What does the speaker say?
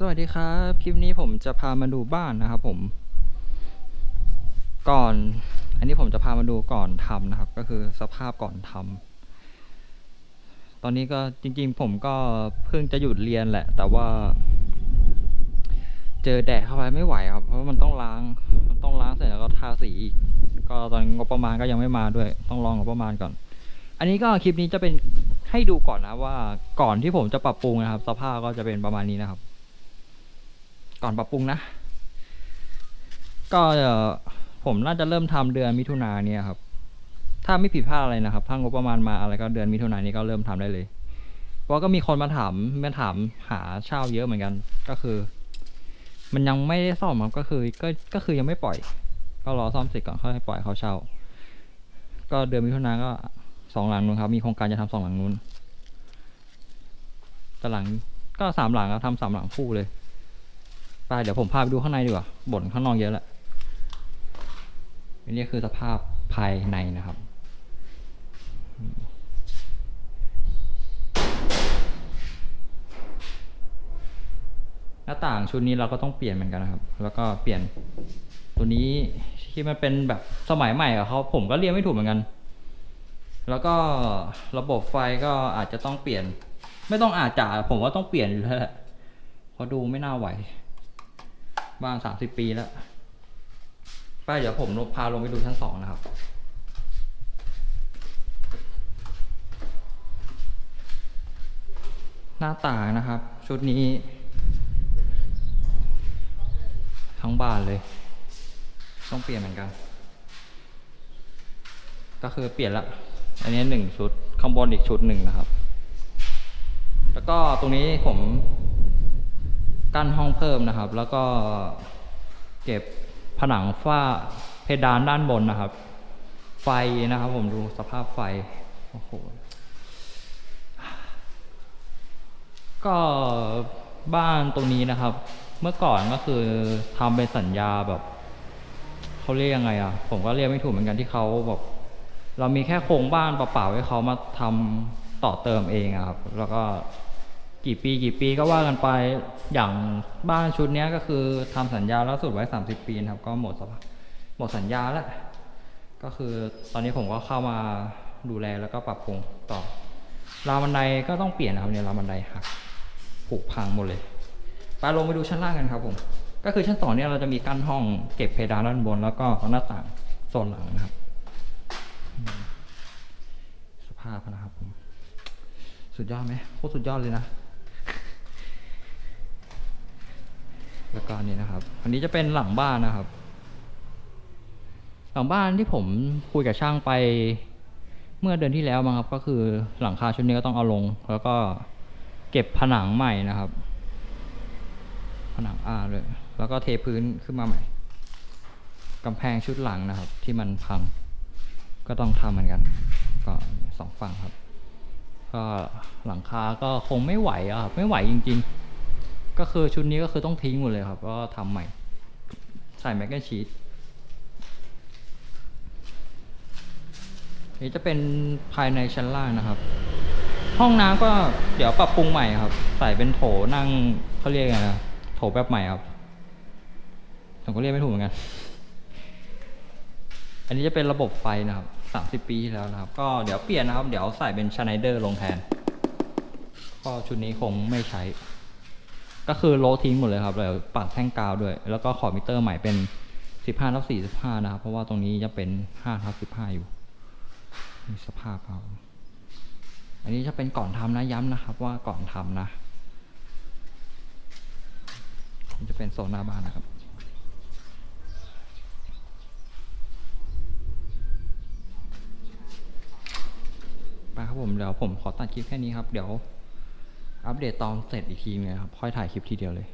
สวัสดีครับ คลิปนี้ผมจะพามาดูบ้านนะครับผม ก่อน อันนี้ผมจะพามาดูก่อนทำนะครับ ก็คือสภาพก่อนทำตอนนี้ก็จริง ๆ ผมก็เพิ่งจะหยุดเรียนแหละ แต่ว่า เจอแดดเข้าไปไม่ไหวครับ เพราะว่ามันต้องล้าง มันต้องล้างเสร็จแล้วก็ทาสีอีก ก็ตอนงบประมาณก็ยังไม่มาด้วย ต้องรองงบประมาณก่อน อันนี้ก็คลิปนี้จะเป็นให้ดูก่อนนะว่าก่อนที่ผมจะปรับปรุงนะครับ สภาพก็จะเป็นประมาณนี้นะครับ ก่อนปรับปรุงนะ ก็ผมน่าจะเริ่มทำเดือนมิถุนาเนี่ยครับ ถ้าไม่ผิดพลาดอะไรนะครับ ถ้างบประมาณมาอะไรก็เดือนมิถุนายนนี้ก็เริ่มทำได้เลย เพราะก็มีคนมาถามมาถามหาเช่าเยอะเหมือนกัน ก็คือ มันยังไม่ได้ซ่อมครับ ก็คือ ก็ก็คือยังไม่ปล่อย ก็รอซ่อมเสร็จก่อนค่อยให้ปล่อยเขาเช่า ก็เดือนมิถุนาก็สองหลังนู้นครับ มีโครงการจะทำสองหลังนู้นแต่หลังก็สามหลังครับทำสามหลังคู่เลย ไปเดี๋ยวผมพาไปดูข้างในดีกว่าบ่นข้างนอกเยอะแหละอันนี้คือสภาพภายในนะครับ หน้าต่างชุดนี้เราก็ต้องเปลี่ยนเหมือนกันนะครับ แล้วก็เปลี่ยนตัวนี้ที่มันเป็นแบบสมัยใหม่อะเขาผมก็เรียกไม่ถูกเหมือนกัน แล้วก็ระบบไฟก็อาจจะต้องเปลี่ยน ไม่ต้องอาจจะผมว่าต้องเปลี่ยนอยู่แล้วแหละเพราะดูไม่น่าไหว บ้านสามสิบปีแล้วไปเดี๋ยวผมพาลงไปดูชั้นสองนะครับ หน้าต่างนะครับ ชุดนี้ ทั้งบานเลย ต้องเปลี่ยนเหมือนกัน ก็คือเปลี่ยนละ อันนี้หนึ่งชุด ข้างบนอีกชุดหนึ่งนะครับ แล้วก็ตรงนี้ผม กั้นห้องเพิ่มนะครับ แล้วก็เก็บผนังฝ้าเพดานด้านบนนะครับ ไฟนะครับผมดูสภาพไฟโอ้โหก็บ้านตรงนี้นะครับ เมื่อก่อนก็คือทำเป็นสัญญาแบบเขาเรียกยังไงอะ ผมก็เรียกไม่ถูกเหมือนกันที่เขาแบบเรามีแค่โครงบ้านเปล่าๆให้เขามาทำต่อเติมเองอะครับ แล้วก็ กี่ปีกี่ปีก็ว่ากันไปอย่างบ้านชุดนี้ก็คือทำสัญญาล่าสุดไว้ 30 ปีนะครับ ก็หมดสภาพหมดสัญญาแล้ว ก็คือตอนนี้ผมก็เข้ามาดูแลแล้วก็ปรับปรุงต่อราวบันไดก็ต้องเปลี่ยนนะครับเนี่ยราวบันไดหักผุพังหมดเลยไปลงไปดูชั้นล่างกันครับผม ก็คือชั้นสองเนี่ยเราจะมีกั้นห้องเก็บเพดานด้านบน แล้วก็หน้าต่างโซนหลังนะครับ สภาพนะครับผม สุดยอดไหมโคตรสุดยอดเลยนะ แล้วก็อันนี้นะครับ อันนี้จะเป็นหลังบ้านนะครับ หลังบ้านที่ผมคุยกับช่างไป เมื่อเดือนที่แล้วมั้งครับก็คือหลังคาชุดนี้ก็ต้องเอาลง แล้วก็เก็บผนังใหม่นะครับ ผนังอ่าเลยแล้วก็เทพื้นขึ้นมาใหม่กำแพงชุดหลังนะครับ ที่มันพังก็ต้องทำเหมือนกัน ก็สองฝั่งครับ ก็หลังคาก็คงไม่ไหวอะครับไม่ไหวจริง ๆ ก็คือชุดนี้ก็คือต้องทิ้งหมดเลยครับ ก็ทำใหม่ ใส่แมกกาชีตนี่จะเป็นภายในชั้นล่างนะครับ ห้องน้ำก็เดี๋ยวปรับปรุงใหม่ครับ ใส่เป็นโถนั่งเขาเรียกไงนะโถแบบใหม่ครับผมก็เรียกไม่ถูกเหมือนกัน อันนี้จะเป็นระบบไฟนะครับสามสิบปีที่แล้วนะครับ ก็เดี๋ยวเปลี่ยนนะครับ เดี๋ยวใส่เป็นชไนเดอร์ลงแทน ก็ชุดนี้คงไม่ใช้ ก็คือโลทิ้งหมดเลยครับแล้วปัดแท่งกาวด้วย แล้วก็ขอมิเตอร์ใหม่เป็นสิบห้าทับสี่สิบห้านะครับ เพราะว่าตรงนี้จะเป็นห้าทับสิบห้าอยู่มีสภาพครับอันนี้จะเป็นก่อนทำนะย้ำนะครับ ว่าก่อนทำนะมันจะเป็นโซนหน้าบ้านนะครับไปครับผมเดี๋ยวผมขอตัดคลิปแค่นี้ครับ เดี๋ยว อัปเดตตอนเสร็จอีกทีนึงนะครับค่อยถ่ายคลิปทีเดียวเลย